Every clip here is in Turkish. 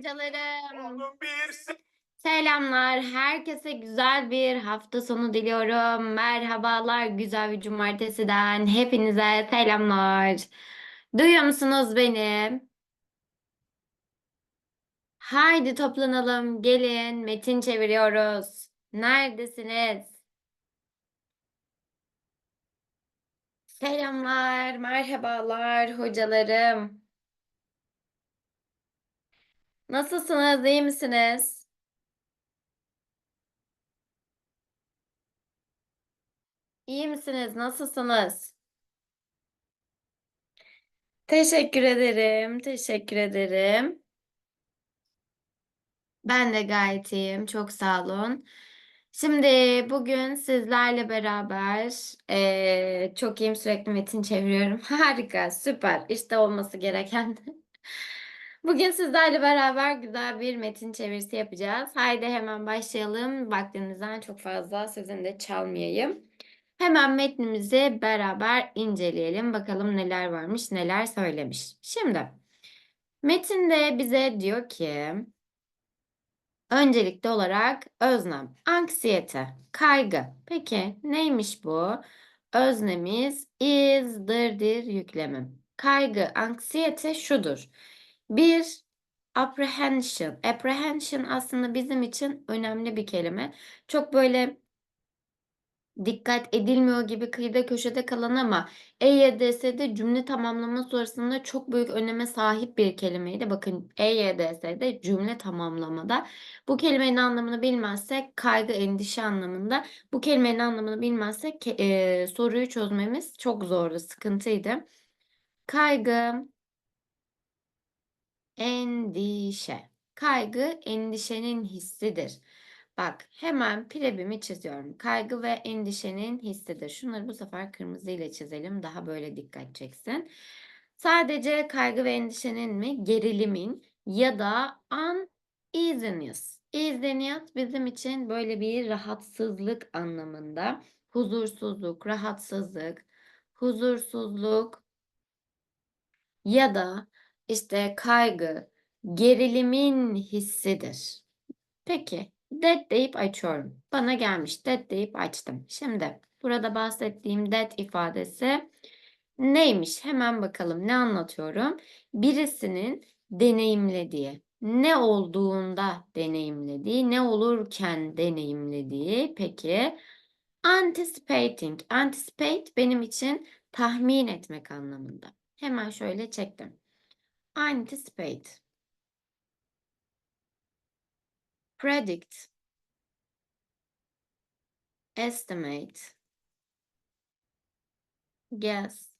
hocalarım. Selamlar. Herkese güzel bir hafta sonu diliyorum. Merhabalar güzel bir cumartesiden. Hepinize selamlar. Duyuyor musunuz beni? Haydi toplanalım. Gelin. Metin çeviriyoruz. Neredesiniz? Selamlar, merhabalar hocalarım. Nasılsınız? iyi misiniz? İyi misiniz? Nasılsınız? Teşekkür ederim. Teşekkür ederim. Ben de gayet iyiyim. Çok sağ olun. Şimdi bugün sizlerle beraber eee, çok iyiyim sürekli metin çeviriyorum. Harika, süper. İşte olması gereken. Bugün sizlerle beraber güzel bir metin çevirisi yapacağız. Haydi hemen başlayalım. Vaktinizden çok fazla sizin de çalmayayım. Hemen metnimizi beraber inceleyelim. Bakalım neler varmış, neler söylemiş. Şimdi metinde bize diyor ki öncelikli olarak öznem, anksiyete, kaygı. Peki neymiş bu? Öznemiz is'dır yüklemim. Kaygı, anksiyete şudur. Bir apprehension. Apprehension aslında bizim için önemli bir kelime. Çok böyle dikkat edilmiyor gibi kıyıda köşede kalan ama EYDS'de cümle tamamlama sonrasında çok büyük öneme sahip bir kelimeydi. Bakın EYDS'de cümle tamamlamada bu kelimenin anlamını bilmezsek kaygı, endişe anlamında bu kelimenin anlamını bilmezsek e, soruyu çözmemiz çok zordu, sıkıntıydı. Kaygı, endişe. Kaygı endişenin hissidir. Bak hemen prebimi çiziyorum. Kaygı ve endişenin hissidir. Şunları bu sefer kırmızı ile çizelim. Daha böyle dikkat çeksin. Sadece kaygı ve endişenin mi? Gerilimin ya da uneasiness. Uneasiness bizim için böyle bir rahatsızlık anlamında. Huzursuzluk, rahatsızlık, huzursuzluk ya da işte kaygı, gerilimin hissidir. Peki, that deyip açıyorum. Bana gelmiş, that deyip açtım. Şimdi burada bahsettiğim that ifadesi neymiş? Hemen bakalım ne anlatıyorum? Birisinin deneyimlediği, ne olduğunda deneyimlediği, ne olurken deneyimlediği. Peki, anticipating. Anticipate benim için tahmin etmek anlamında. Hemen şöyle çektim. Anticipate. Predict. Estimate. Guess.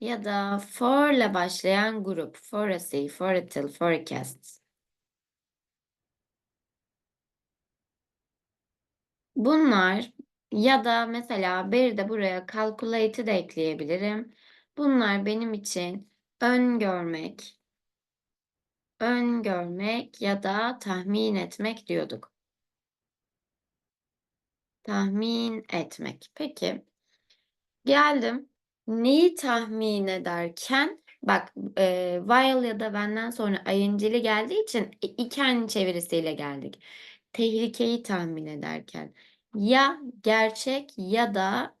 Ya da for ile başlayan grup. Foresee, foretell, forecast. Bunlar ya da mesela bir de buraya calculate'ı da ekleyebilirim. Bunlar benim için öngörmek, öngörmek ya da tahmin etmek diyorduk. Tahmin etmek. Peki. Geldim. Neyi tahmin ederken bak e, while ya da benden sonra ing'li geldiği için iken çevirisiyle geldik. Tehlikeyi tahmin ederken ya gerçek ya da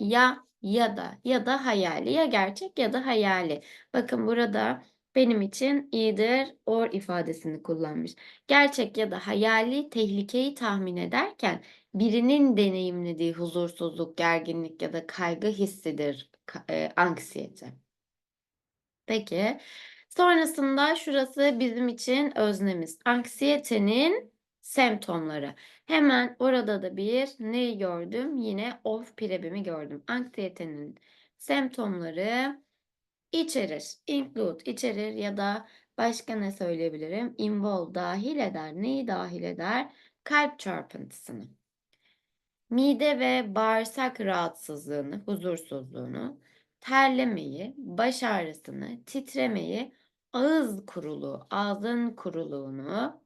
ya ya da ya da hayali ya gerçek ya da hayali. Bakın burada benim için either or ifadesini kullanmış. Gerçek ya da hayali tehlikeyi tahmin ederken birinin deneyimlediği huzursuzluk, gerginlik ya da kaygı hissidir e, anksiyete. Peki. Sonrasında şurası bizim için öznemiz. Anksiyetenin semptomları. Hemen orada da bir ne gördüm? Yine of prebimi gördüm. Anksiyetenin semptomları içerir. Include içerir ya da başka ne söyleyebilirim? Involve dahil eder. Neyi dahil eder? Kalp çarpıntısını. Mide ve bağırsak rahatsızlığını, huzursuzluğunu, terlemeyi, baş ağrısını, titremeyi, ağız kuruluğu, ağzın kuruluğunu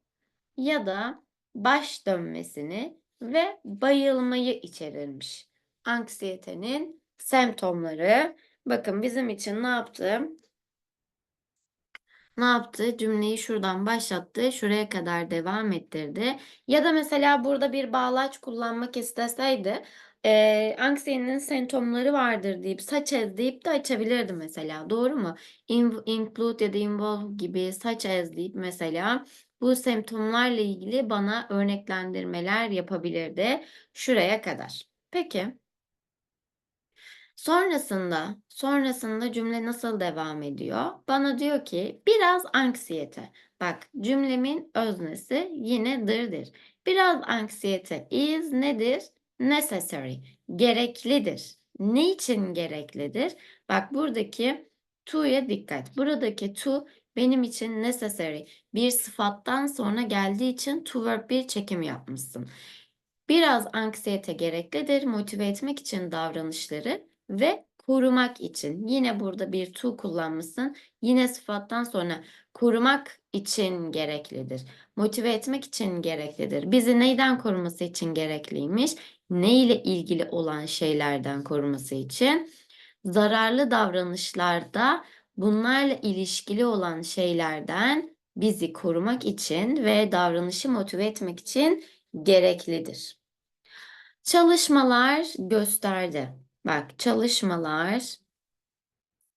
ya da baş dönmesini ve bayılmayı içerirmiş. Anksiyetenin semptomları. Bakın bizim için ne yaptım? ne yaptı? Cümleyi şuradan başlattı, şuraya kadar devam ettirdi. Ya da mesela burada bir bağlaç kullanmak isteseydi, eee, anksiyetenin semptomları vardır deyip such as deyip de açabilirdi mesela. Doğru mu? In include ya da involve gibi such as deyip mesela bu semptomlarla ilgili bana örneklendirmeler yapabilirdi şuraya kadar. Peki. Sonrasında, sonrasında cümle nasıl devam ediyor? Bana diyor ki biraz anksiyete. Bak cümlemin öznesi yine dırdır. Biraz anksiyete is nedir? Necessary. Gereklidir. Ne için gereklidir? Bak buradaki to'ya dikkat. Buradaki to benim için necessary bir sıfattan sonra geldiği için to verb bir çekim yapmışsın. Biraz anksiyete gereklidir motive etmek için davranışları ve korumak için. Yine burada bir to kullanmışsın. Yine sıfattan sonra korumak için gereklidir. Motive etmek için gereklidir. Bizi neyden koruması için gerekliymiş? Ne ile ilgili olan şeylerden koruması için? Zararlı davranışlarda bunlarla ilişkili olan şeylerden bizi korumak için ve davranışı motive etmek için gereklidir. Çalışmalar gösterdi. Bak çalışmalar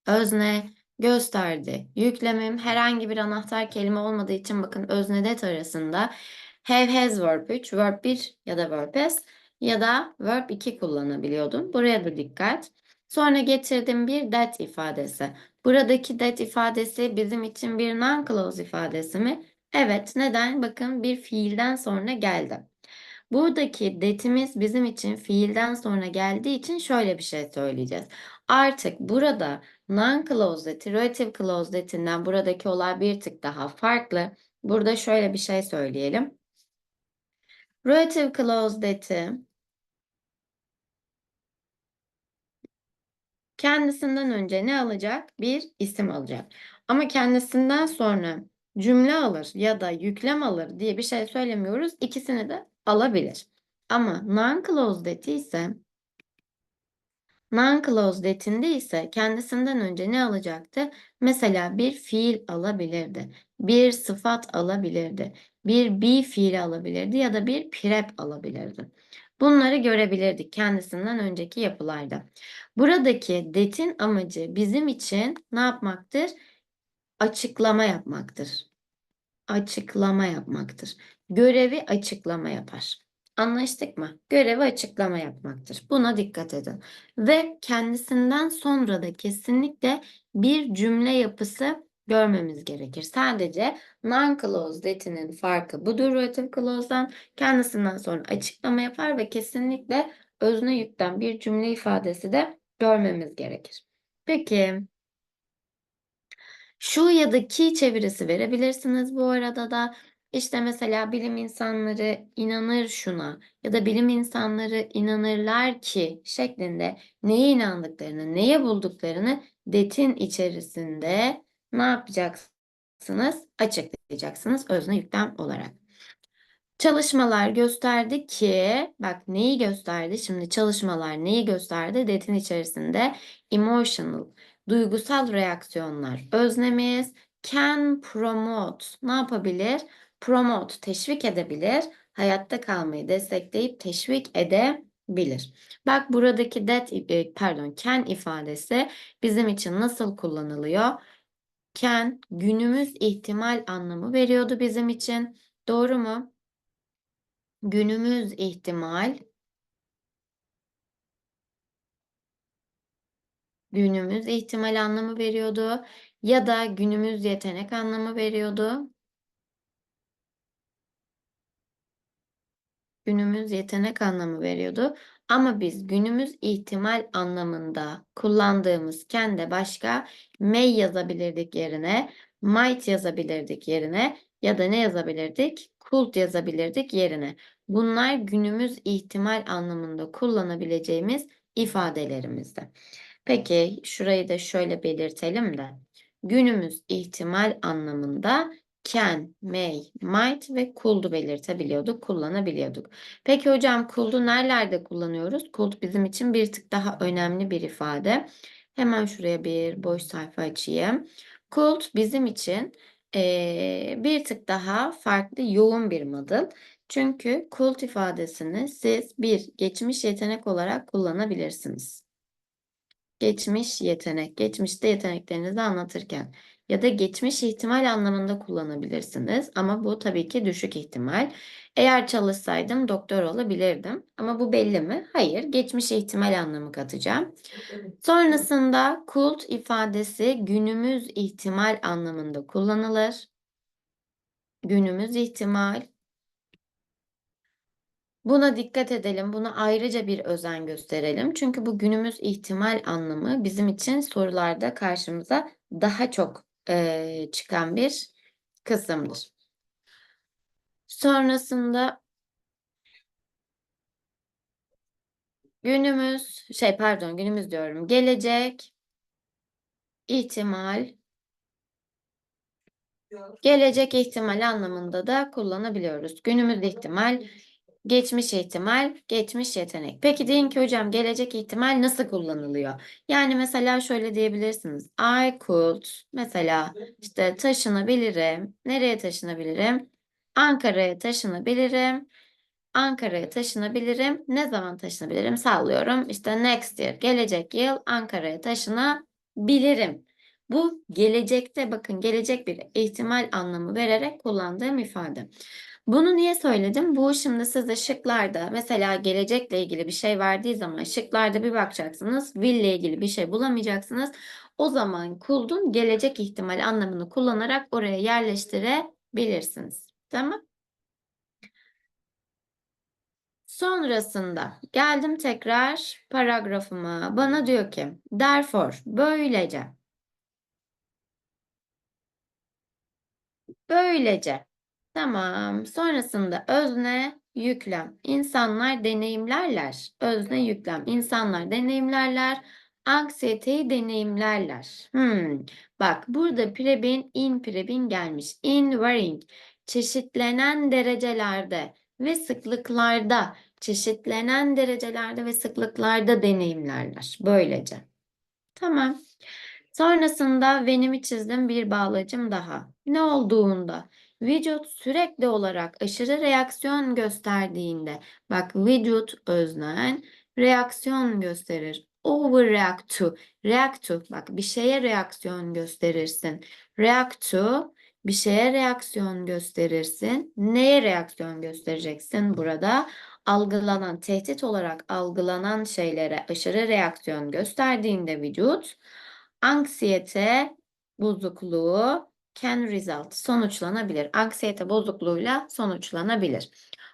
özne gösterdi. Yüklemim herhangi bir anahtar kelime olmadığı için bakın özne det arasında have has verb 3, verb 1 ya da verb has ya da verb 2 kullanabiliyordum. Buraya da dikkat. Sonra getirdim bir that ifadesi. Buradaki that ifadesi bizim için bir non-clause ifadesi mi? Evet. Neden? Bakın bir fiilden sonra geldi. Buradaki that'imiz bizim için fiilden sonra geldiği için şöyle bir şey söyleyeceğiz. Artık burada non-clause that'i relative clause that'inden buradaki olay bir tık daha farklı. Burada şöyle bir şey söyleyelim. Relative clause that'i kendisinden önce ne alacak? Bir isim alacak. Ama kendisinden sonra cümle alır ya da yüklem alır diye bir şey söylemiyoruz. İkisini de alabilir. Ama non-clause that'i ise non-clause that'inde ise kendisinden önce ne alacaktı? Mesela bir fiil alabilirdi. Bir sıfat alabilirdi. Bir be fiili alabilirdi ya da bir prep alabilirdi. Bunları görebilirdik kendisinden önceki yapılarda. Buradaki that'in amacı bizim için ne yapmaktır? Açıklama yapmaktır. Açıklama yapmaktır. Görevi açıklama yapar. Anlaştık mı? Görevi açıklama yapmaktır. Buna dikkat edin. Ve kendisinden sonra da kesinlikle bir cümle yapısı görmemiz gerekir. Sadece non-clause that'inin farkı budur relative clause'dan. Kendisinden sonra açıklama yapar ve kesinlikle özne yükten bir cümle ifadesi de görmemiz gerekir. Peki şu ya da ki çevirisi verebilirsiniz bu arada da. İşte mesela bilim insanları inanır şuna ya da bilim insanları inanırlar ki şeklinde neye inandıklarını, neye bulduklarını detin içerisinde ne yapacaksınız? Açıklayacaksınız özne yüklem olarak. Çalışmalar gösterdi ki, bak neyi gösterdi? Şimdi çalışmalar neyi gösterdi? Detin içerisinde emotional, duygusal reaksiyonlar. Öznemiz can promote, ne yapabilir? Promote, teşvik edebilir. Hayatta kalmayı destekleyip teşvik edebilir. Bak buradaki that, e, pardon, can ifadesi bizim için nasıl kullanılıyor? Can günümüz ihtimal anlamı veriyordu bizim için. Doğru mu? Günümüz ihtimal günümüz ihtimal anlamı veriyordu ya da günümüz yetenek anlamı veriyordu. Günümüz yetenek anlamı veriyordu. Ama biz günümüz ihtimal anlamında kullandığımız kende başka may yazabilirdik yerine, might yazabilirdik yerine ya da ne yazabilirdik? Could yazabilirdik yerine. Bunlar günümüz ihtimal anlamında kullanabileceğimiz ifadelerimizdi. Peki şurayı da şöyle belirtelim de. Günümüz ihtimal anlamında can, may, might ve could'u belirtebiliyorduk, kullanabiliyorduk. Peki hocam could'u nerelerde kullanıyoruz? Could bizim için bir tık daha önemli bir ifade. Hemen şuraya bir boş sayfa açayım. Could bizim için eee, bir tık daha farklı, yoğun bir model. Çünkü could ifadesini siz bir geçmiş yetenek olarak kullanabilirsiniz. Geçmiş yetenek, geçmişte yeteneklerinizi anlatırken ya da geçmiş ihtimal anlamında kullanabilirsiniz ama bu tabii ki düşük ihtimal. Eğer çalışsaydım doktor olabilirdim ama bu belli mi? Hayır, geçmiş ihtimal anlamı katacağım. Sonrasında could ifadesi günümüz ihtimal anlamında kullanılır. Günümüz ihtimal. Buna dikkat edelim. Buna ayrıca bir özen gösterelim. Çünkü bu günümüz ihtimal anlamı bizim için sorularda karşımıza daha çok eee, çıkan bir kısımdır. Sonrasında günümüz, şey pardon günümüz diyorum. Gelecek ihtimal Gelecek ihtimal anlamında da kullanabiliyoruz. Günümüz ihtimal, geçmiş ihtimal, geçmiş yetenek. Peki deyin ki hocam gelecek ihtimal nasıl kullanılıyor? Yani mesela şöyle diyebilirsiniz. I could mesela işte taşınabilirim. Nereye taşınabilirim? Ankara'ya taşınabilirim. Ankara'ya taşınabilirim. Ne zaman taşınabilirim? Sallıyorum. İşte next year, gelecek yıl Ankara'ya taşınabilirim. Bu gelecekte bakın gelecek bir ihtimal anlamı vererek kullandığım ifade. Bunu niye söyledim? Bu şimdi size şıklarda mesela gelecekle ilgili bir şey verdiği zaman şıklarda bir bakacaksınız. Will ile ilgili bir şey bulamayacaksınız. O zaman could'un gelecek ihtimal anlamını kullanarak oraya yerleştirebilirsiniz. Tamam? Sonrasında geldim tekrar paragrafıma. Bana diyor ki therefore böylece böylece tamam sonrasında özne yüklem insanlar deneyimlerler özne yüklem insanlar deneyimlerler anksiyeteyi deneyimlerler hmm. bak burada prebin in prebin gelmiş in varying çeşitlenen derecelerde ve sıklıklarda çeşitlenen derecelerde ve sıklıklarda deneyimlerler. Böylece. Tamam. Sonrasında venimi çizdim bir bağlacım daha. Ne olduğunda vücut sürekli olarak aşırı reaksiyon gösterdiğinde bak vücut öznen reaksiyon gösterir. Overreact to. React to. Bak bir şeye reaksiyon gösterirsin. React to bir şeye reaksiyon gösterirsin. Neye reaksiyon göstereceksin burada? Algılanan, tehdit olarak algılanan şeylere aşırı reaksiyon gösterdiğinde vücut, anksiyete bozukluğu can result, sonuçlanabilir. Anksiyete bozukluğuyla sonuçlanabilir.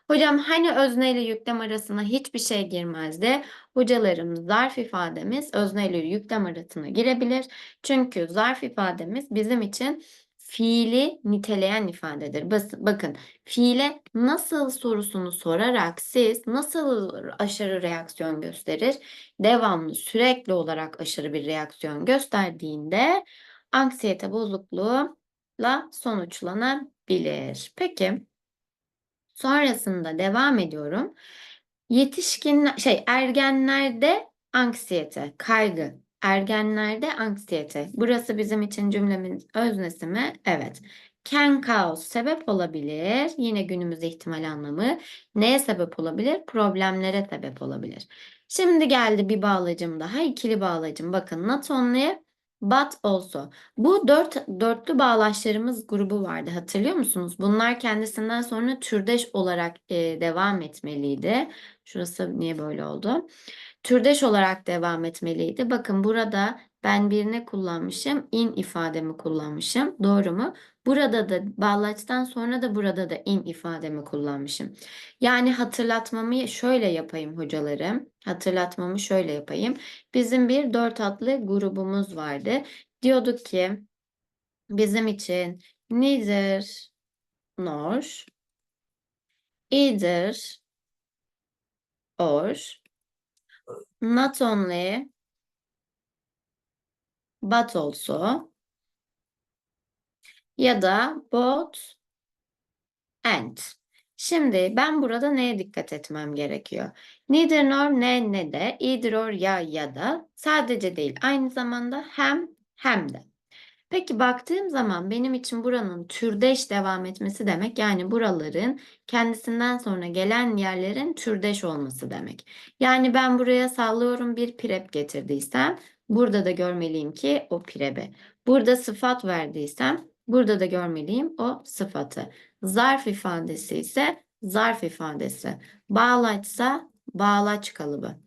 Hocam hani özne ile yüklem arasına hiçbir şey girmezdi. Hocalarım zarf ifademiz özne ile yüklem arasına girebilir. Çünkü zarf ifademiz bizim için fiili niteleyen ifadedir. Bakın fiile nasıl sorusunu sorarak siz nasıl aşırı reaksiyon gösterir? Devamlı sürekli olarak aşırı bir reaksiyon gösterdiğinde anksiyete bozukluğuyla sonuçlanabilir. Peki sonrasında devam ediyorum. Yetişkin şey ergenlerde anksiyete, kaygı Ergenlerde anksiyete. Burası bizim için cümlemin öznesi mi? Evet. Can cause sebep olabilir. Yine günümüz ihtimal anlamı. Neye sebep olabilir? Problemlere sebep olabilir. Şimdi geldi bir bağlacım daha. ikili bağlacım. Bakın not only but also. Bu dört, dörtlü bağlaçlarımız grubu vardı. Hatırlıyor musunuz? Bunlar kendisinden sonra türdeş olarak e, devam etmeliydi. Şurası niye böyle oldu? Türdeş olarak devam etmeliydi. Bakın burada ben birine kullanmışım. in ifademi kullanmışım. Doğru mu? Burada da bağlaçtan sonra da burada da in ifademi kullanmışım. Yani hatırlatmamı şöyle yapayım hocalarım. Hatırlatmamı şöyle yapayım. Bizim bir dört adlı grubumuz vardı. Diyorduk ki bizim için neither nor either or not only but also ya da both and. Şimdi ben burada neye dikkat etmem gerekiyor? Neither nor ne ne de, either or ya ya da sadece değil aynı zamanda hem hem de. Peki baktığım zaman benim için buranın türdeş devam etmesi demek yani buraların kendisinden sonra gelen yerlerin türdeş olması demek. Yani ben buraya sallıyorum bir prep getirdiysem burada da görmeliyim ki o prebi. Burada sıfat verdiysem burada da görmeliyim o sıfatı. Zarf ifadesi ise zarf ifadesi. Bağlaçsa bağlaç kalıbı.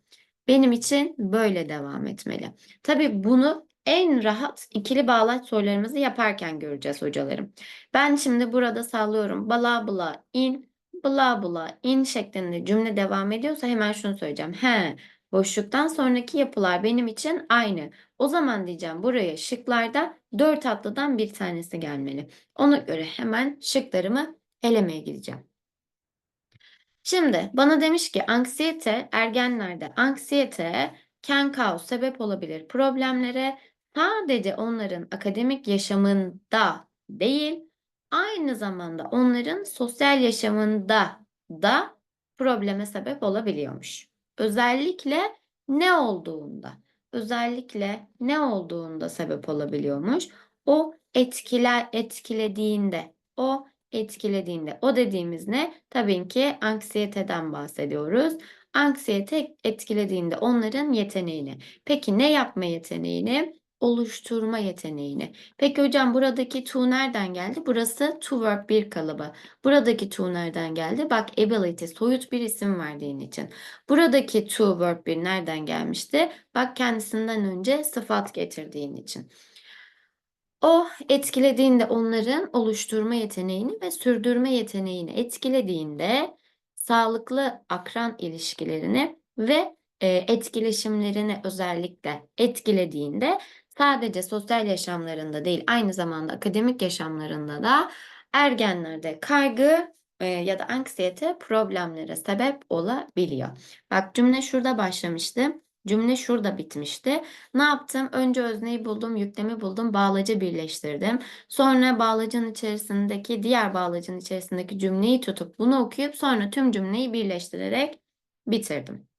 Benim için böyle devam etmeli. Tabii bunu en rahat ikili bağlaç sorularımızı yaparken göreceğiz hocalarım. Ben şimdi burada sallıyorum. Bla bla in, bla bla in şeklinde cümle devam ediyorsa hemen şunu söyleyeceğim. He, boşluktan sonraki yapılar benim için aynı. O zaman diyeceğim buraya şıklarda dört hatlıdan bir tanesi gelmeli. Ona göre hemen şıklarımı elemeye gideceğim. Şimdi bana demiş ki anksiyete ergenlerde anksiyete can cause sebep olabilir problemlere sadece onların akademik yaşamında değil aynı zamanda onların sosyal yaşamında da probleme sebep olabiliyormuş. Özellikle ne olduğunda, özellikle ne olduğunda sebep olabiliyormuş. O etkiler etkilediğinde, o etkilediğinde. O dediğimiz ne? Tabii ki anksiyeteden bahsediyoruz. Anksiyete etkilediğinde onların yeteneğini. Peki ne yapma yeteneğini? Oluşturma yeteneğini. Peki hocam buradaki to nereden geldi? Burası to verb bir kalıbı. Buradaki to nereden geldi? Bak ability soyut bir isim verdiğin için. Buradaki to verb bir nereden gelmişti? Bak kendisinden önce sıfat getirdiğin için. O etkilediğinde onların oluşturma yeteneğini ve sürdürme yeteneğini etkilediğinde sağlıklı akran ilişkilerini ve e, etkileşimlerini özellikle etkilediğinde sadece sosyal yaşamlarında değil aynı zamanda akademik yaşamlarında da ergenlerde kaygı ya da anksiyete problemlere sebep olabiliyor. Bak cümle şurada başlamıştı. Cümle şurada bitmişti. Ne yaptım? Önce özneyi buldum, yüklemi buldum, bağlacı birleştirdim. Sonra bağlacın içerisindeki, diğer bağlacın içerisindeki cümleyi tutup bunu okuyup sonra tüm cümleyi birleştirerek bitirdim.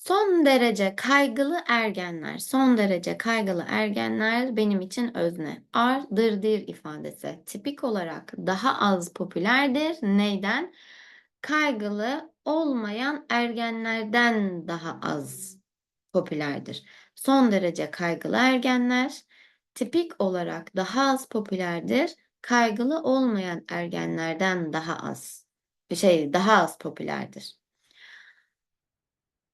Son derece kaygılı ergenler. Son derece kaygılı ergenler benim için özne. Ardırdır ifadesi. Tipik olarak daha az popülerdir. Neyden? Kaygılı olmayan ergenlerden daha az popülerdir. Son derece kaygılı ergenler tipik olarak daha az popülerdir. Kaygılı olmayan ergenlerden daha az şey daha az popülerdir.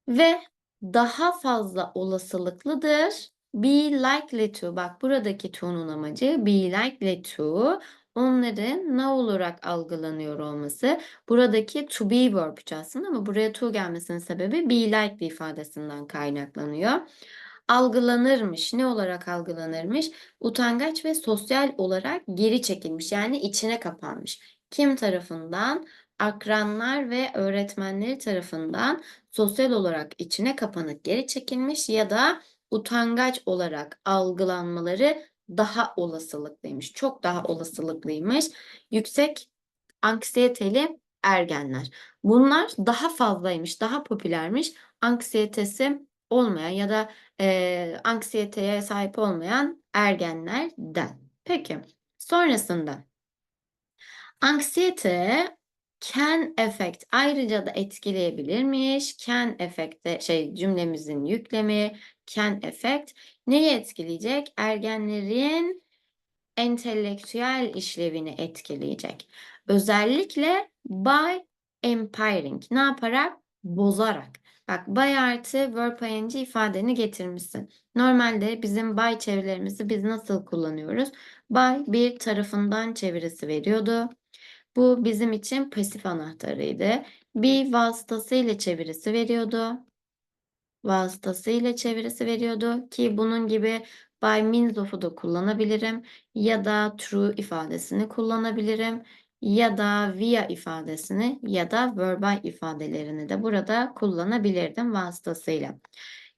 Ve daha fazla olasılıklıdır. Be likely to. Bak buradaki to'nun amacı be likely to onların ne olarak algılanıyor olması. Buradaki to be verb aslında ama buraya to gelmesinin sebebi be likely ifadesinden kaynaklanıyor. Algılanırmış. Ne olarak algılanırmış? Utangaç ve sosyal olarak geri çekilmiş. Yani içine kapanmış. Kim tarafından? Akranlar ve öğretmenleri tarafından sosyal olarak içine kapanık geri çekilmiş ya da utangaç olarak algılanmaları daha olasılıklıymış. Çok daha olasılıklıymış. Yüksek anksiyeteli ergenler. Bunlar daha fazlaymış, daha popülermiş. Anksiyetesi olmayan ya da e, anksiyeteye sahip olmayan ergenlerden. Peki sonrasında anksiyete can affect ayrıca da etkileyebilirmiş. Can affect de şey cümlemizin yüklemi can affect neyi etkileyecek? Ergenlerin entelektüel işlevini etkileyecek. Özellikle by empiring ne yaparak? Bozarak. Bak by artı verb ing ifadeni getirmişsin. Normalde bizim by çevirilerimizi biz nasıl kullanıyoruz? By bir tarafından çevirisi veriyordu. Bu bizim için pasif anahtarıydı. Bir vasıtasıyla çevirisi veriyordu. Vasıtasıyla çevirisi veriyordu ki bunun gibi by means of'u da kullanabilirim ya da through ifadesini kullanabilirim ya da via ifadesini ya da verbal ifadelerini de burada kullanabilirdim vasıtasıyla.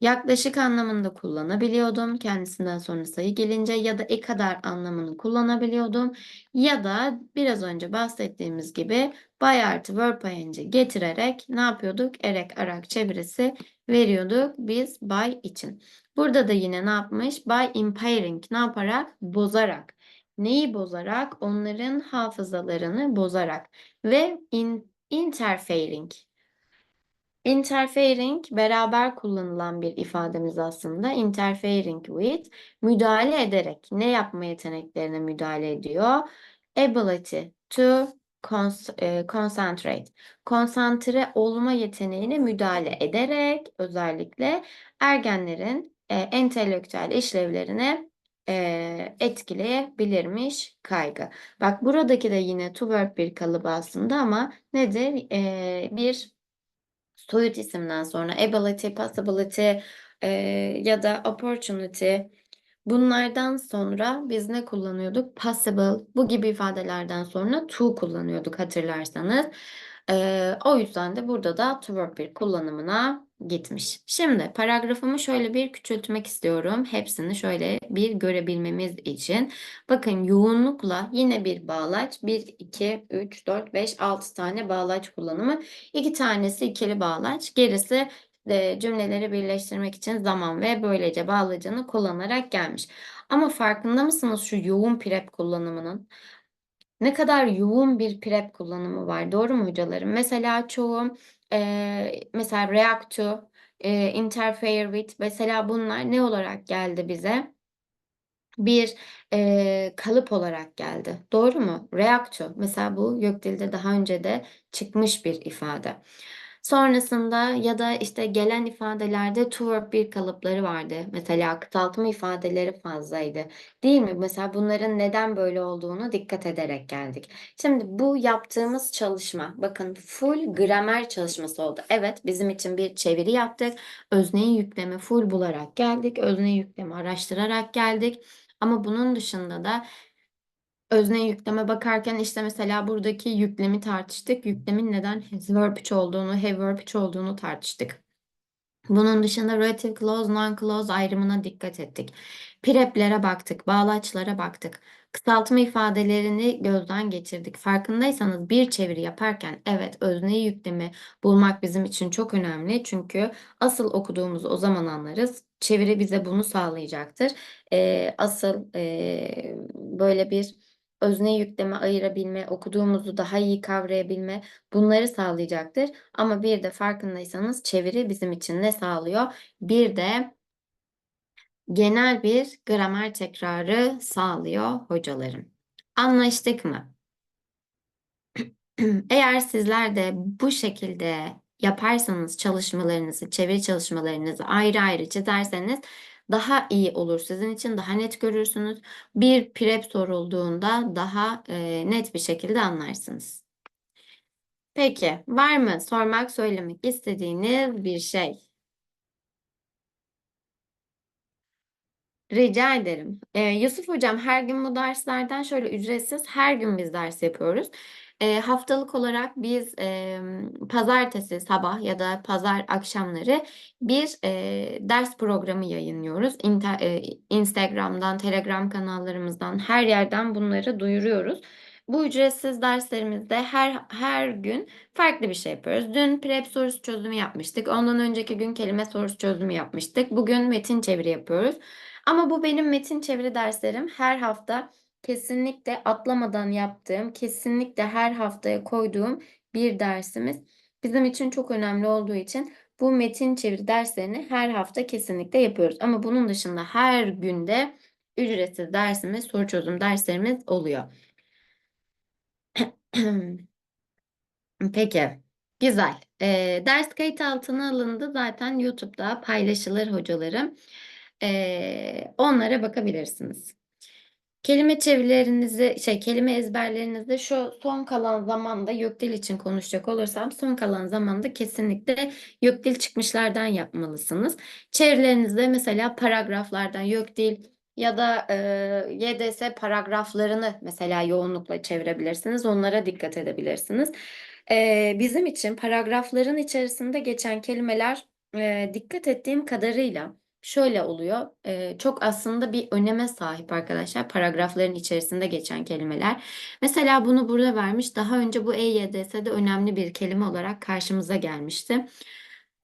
Yaklaşık anlamında kullanabiliyordum. Kendisinden sonra sayı gelince ya da e kadar anlamını kullanabiliyordum. Ya da biraz önce bahsettiğimiz gibi by artı verb ing getirerek ne yapıyorduk? Erek arak çevirisi veriyorduk biz by için. Burada da yine ne yapmış? By impairing ne yaparak? Bozarak. Neyi bozarak? Onların hafızalarını bozarak. Ve in, interfering Interfering beraber kullanılan bir ifademiz aslında. Interfering with müdahale ederek ne yapma yeteneklerine müdahale ediyor? Ability to e, concentrate. Konsantre olma yeteneğine müdahale ederek özellikle ergenlerin e, entelektüel işlevlerine e, etkileyebilirmiş kaygı. Bak buradaki de yine to verb bir kalıbı aslında ama nedir? E, bir soyut isimden sonra ability, possibility e, ya da opportunity bunlardan sonra biz ne kullanıyorduk? Possible bu gibi ifadelerden sonra to kullanıyorduk hatırlarsanız. E, o yüzden de burada da to verb bir kullanımına gitmiş. Şimdi paragrafımı şöyle bir küçültmek istiyorum. Hepsini şöyle bir görebilmemiz için. Bakın yoğunlukla yine bir bağlaç. 1, 2, 3, 4, 5, 6 tane bağlaç kullanımı. 2 tanesi ikili bağlaç. Gerisi de cümleleri birleştirmek için zaman ve böylece bağlacını kullanarak gelmiş. Ama farkında mısınız şu yoğun prep kullanımının? Ne kadar yoğun bir prep kullanımı var. Doğru mu hocalarım? Mesela çoğu e, mesela react to, e, interfere with mesela bunlar ne olarak geldi bize? Bir e, kalıp olarak geldi. Doğru mu? React to. Mesela bu Gökdil'de daha önce de çıkmış bir ifade. Sonrasında ya da işte gelen ifadelerde to verb bir kalıpları vardı. Mesela kısaltma ifadeleri fazlaydı. Değil mi? Mesela bunların neden böyle olduğunu dikkat ederek geldik. Şimdi bu yaptığımız çalışma bakın full gramer çalışması oldu. Evet bizim için bir çeviri yaptık. Özneyi yüklemi full bularak geldik. Özneyi yüklemi araştırarak geldik. Ama bunun dışında da özne yükleme bakarken işte mesela buradaki yüklemi tartıştık. Yüklemin neden has verb içi olduğunu, have verb içi olduğunu tartıştık. Bunun dışında relative clause, non-clause ayrımına dikkat ettik. Prep'lere baktık, bağlaçlara baktık. Kısaltma ifadelerini gözden geçirdik. Farkındaysanız bir çeviri yaparken evet özne yüklemi bulmak bizim için çok önemli. Çünkü asıl okuduğumuz o zaman anlarız. Çeviri bize bunu sağlayacaktır. Ee, asıl e, böyle bir özne yükleme ayırabilme, okuduğumuzu daha iyi kavrayabilme bunları sağlayacaktır. Ama bir de farkındaysanız çeviri bizim için ne sağlıyor? Bir de genel bir gramer tekrarı sağlıyor hocalarım. Anlaştık mı? Eğer sizler de bu şekilde yaparsanız çalışmalarınızı, çeviri çalışmalarınızı ayrı ayrı çizerseniz daha iyi olur sizin için, daha net görürsünüz. Bir prep sorulduğunda daha e, net bir şekilde anlarsınız. Peki, var mı sormak, söylemek istediğiniz bir şey? Rica ederim. Ee, Yusuf Hocam her gün bu derslerden şöyle ücretsiz her gün biz ders yapıyoruz. Ee, haftalık olarak biz e, pazartesi sabah ya da pazar akşamları bir e, ders programı yayınlıyoruz. İnter, e, Instagram'dan, Telegram kanallarımızdan her yerden bunları duyuruyoruz. Bu ücretsiz derslerimizde her her gün farklı bir şey yapıyoruz. Dün prep sorusu çözümü yapmıştık. Ondan önceki gün kelime sorusu çözümü yapmıştık. Bugün metin çeviri yapıyoruz. Ama bu benim metin çeviri derslerim. Her hafta kesinlikle atlamadan yaptığım, kesinlikle her haftaya koyduğum bir dersimiz. Bizim için çok önemli olduğu için bu metin çeviri derslerini her hafta kesinlikle yapıyoruz. Ama bunun dışında her günde ücretsiz dersimiz, soru çözüm derslerimiz oluyor. Peki. Güzel. Ee, ders kayıt altına alındı. Zaten YouTube'da paylaşılır hocalarım. Ee, onlara bakabilirsiniz. Kelime çevirilerinizi, şey kelime ezberlerinizde şu son kalan zamanda YÖKDİL için konuşacak olursam son kalan zamanda kesinlikle YÖKDİL çıkmışlardan yapmalısınız. Çevirilerinizde mesela paragraflardan YÖKDİL ya da e, YDS paragraflarını mesela yoğunlukla çevirebilirsiniz. Onlara dikkat edebilirsiniz. E, bizim için paragrafların içerisinde geçen kelimeler Eee, dikkat ettiğim kadarıyla şöyle oluyor. Eee, çok aslında bir öneme sahip arkadaşlar paragrafların içerisinde geçen kelimeler. Mesela bunu burada vermiş. Daha önce bu EYDS'de önemli bir kelime olarak karşımıza gelmişti.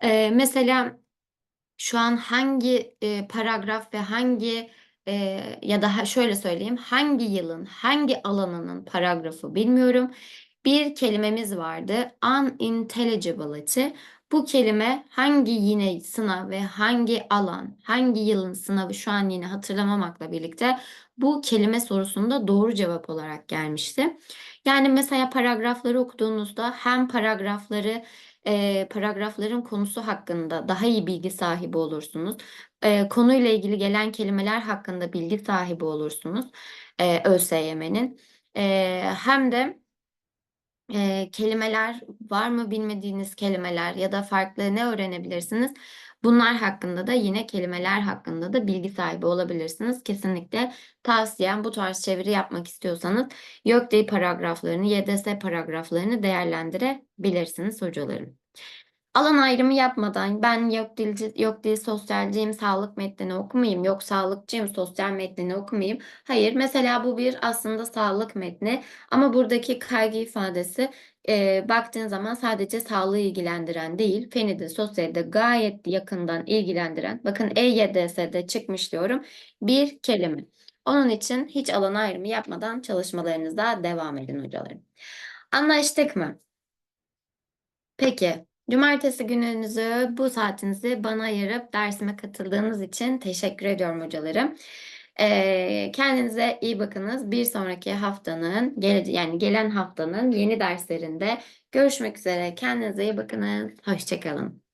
Eee, mesela şu an hangi, eee, paragraf ve hangi, eee, ya da şöyle söyleyeyim, hangi yılın, hangi alanının paragrafı bilmiyorum. Bir kelimemiz vardı, unintelligibility. Bu kelime hangi yine sınav ve hangi alan, hangi yılın sınavı şu an yine hatırlamamakla birlikte bu kelime sorusunda doğru cevap olarak gelmişti. Yani mesela paragrafları okuduğunuzda hem paragrafları, eee, paragrafların konusu hakkında daha iyi bilgi sahibi olursunuz. Eee, konuyla ilgili gelen kelimeler hakkında bilgi sahibi olursunuz, eee, ÖSYM'nin. Eee, hem de Eee, kelimeler var mı bilmediğiniz kelimeler ya da farklı ne öğrenebilirsiniz? Bunlar hakkında da yine kelimeler hakkında da bilgi sahibi olabilirsiniz. Kesinlikle tavsiyem bu tarz çeviri yapmak istiyorsanız YÖKDİ paragraflarını, YDS paragraflarını değerlendirebilirsiniz hocalarım. Alan ayrımı yapmadan ben yok dilci, yok dil sosyalciyim, sağlık metnini okumayayım, yok sağlıkçıyım, sosyal metnini okumayayım. Hayır, mesela bu bir aslında sağlık metni ama buradaki kaygı ifadesi e, baktığın zaman sadece sağlığı ilgilendiren değil, feni de sosyali de gayet yakından ilgilendiren, bakın EYDS'de çıkmış diyorum, bir kelime. Onun için hiç alan ayrımı yapmadan çalışmalarınıza devam edin hocalarım. Anlaştık mı? Peki, cumartesi gününüzü, bu saatinizi bana ayırıp dersime katıldığınız için teşekkür ediyorum hocalarım. Eee, kendinize iyi bakınız. Bir sonraki haftanın, gele yani gelen haftanın yeni derslerinde görüşmek üzere. Kendinize iyi bakınız. Hoşça kalın.